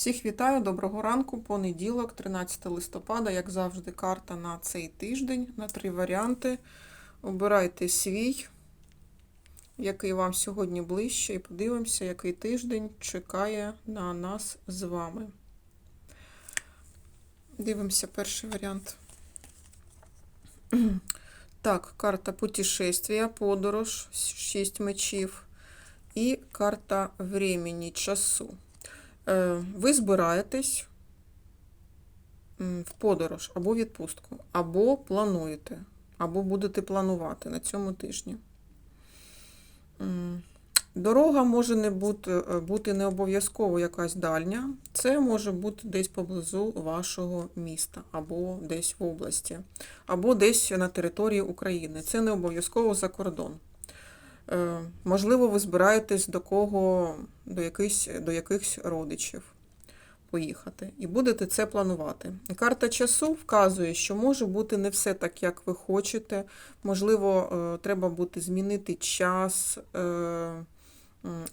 Всіх вітаю, доброго ранку, понеділок, 13 листопада, як завжди, карта на цей тиждень на три варіанти. Обирайте свій, який вам сьогодні ближче, і подивимося, який тиждень чекає на нас з вами. Дивимося перший варіант. Так, карта путешествия, подорож, 6 мечів. І карта времени, часу. Е, Ви збираєтесь в подорож або відпустку, або плануєте, або будете планувати на цьому тижні. Дорога може не бути, е, бути не обов'язково якась дальня. Це може бути десь поблизу вашого міста, або десь в області, або десь на території України. Це не обов'язково за кордон. Е, Можливо, ви збираєтесь до кого, до якихось, до якихось родичів поїхати. І будете це планувати. Карта часу вказує, що може бути не все так, як ви хочете. Можливо, е, треба буде змінити час е,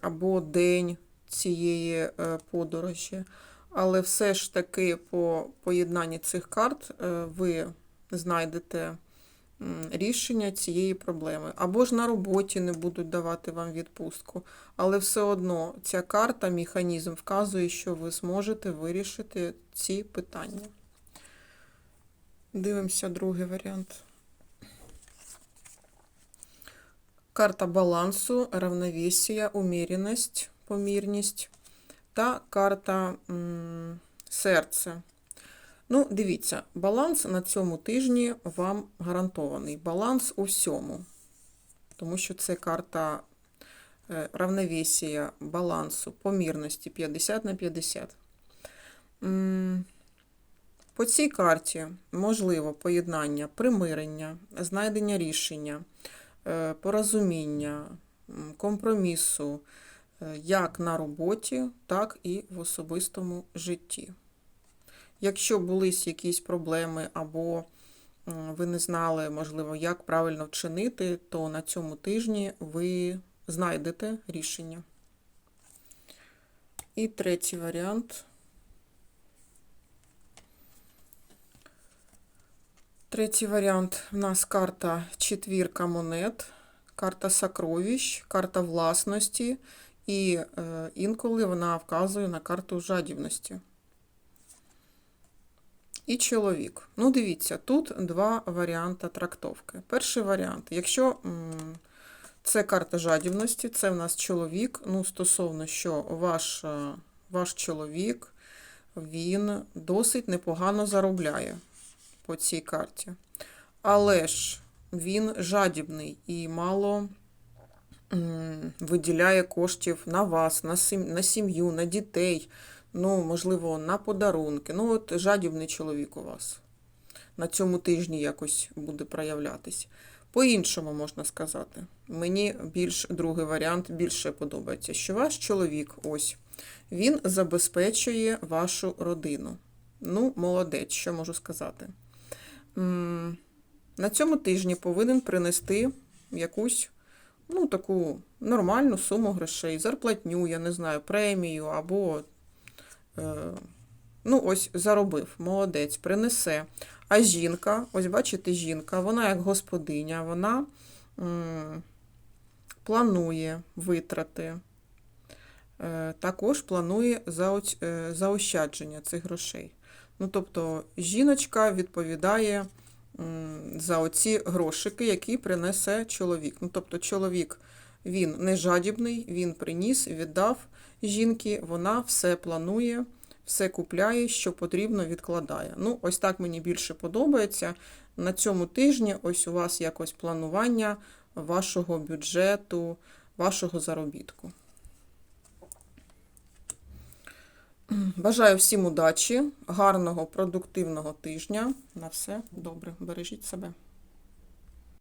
або день цієї подорожі. Але все ж таки по поєднанні цих карт ви знайдете рішення цієї проблеми. Або ж на роботі не будуть давати вам відпустку. Але все одно ця карта, механізм вказує, що ви зможете вирішити ці питання. Дивимося другий варіант. Карта балансу, равновесія, умірність, помірність та карта м, серце. Ну, дивіться, баланс на цьому тижні вам гарантований. Баланс у всьому. Тому що це карта е, равновесія, балансу, помірності 50 на 50. По цій карті можливо поєднання примирення, знайдення рішення, е, порозуміння, компромісу е, як на роботі, так і в особистому житті. Якщо були якісь проблеми або ви не знали, можливо, як правильно вчинити, то на цьому тижні ви знайдете рішення. І третій варіант. Третій варіант у нас карта четвірка монет, карта сокровищ, карта власності, і е, інколи вона вказує на карту жадібності. І чоловік. Ну, дивіться, тут два варіанти трактовки. Перший варіант, якщо це карта жадібності, це в нас чоловік. Ну, стосовно, що ваш, е, ваш чоловік, він досить непогано заробляє по цій карті. Але ж він жадібний і мало виділяє коштів на вас, на сім'ю, на дітей, ну, можливо, на подарунки. Ну, от жадібний чоловік у вас на цьому тижні якось буде проявлятись. По-іншому можна сказати. Мені більш другий варіант більше подобається, що ваш чоловік ось він забезпечує вашу родину. Ну, молодець, що можу сказати. На цьому тижні повинен принести якусь ну, таку нормальну суму грошей, зарплатню, я не знаю, премію або ну, ось заробив, молодець, принесе. А жінка, ось бачите, жінка, вона як господиня, вона м, планує витрати, е, також планує е, заощадження цих грошей. Ну, тобто, жіночка відповідає за оці грошики, які принесе чоловік. Ну, тобто, чоловік він не жадібний, він приніс, віддав жінки, вона все планує, все купляє, що потрібно, відкладає. Ну, ось так мені більше подобається. На цьому тижні ось у вас якось планування вашого бюджету, вашого заробітку. Бажаю всім удачі, гарного, продуктивного тижня. На все добре. Бережіть себе.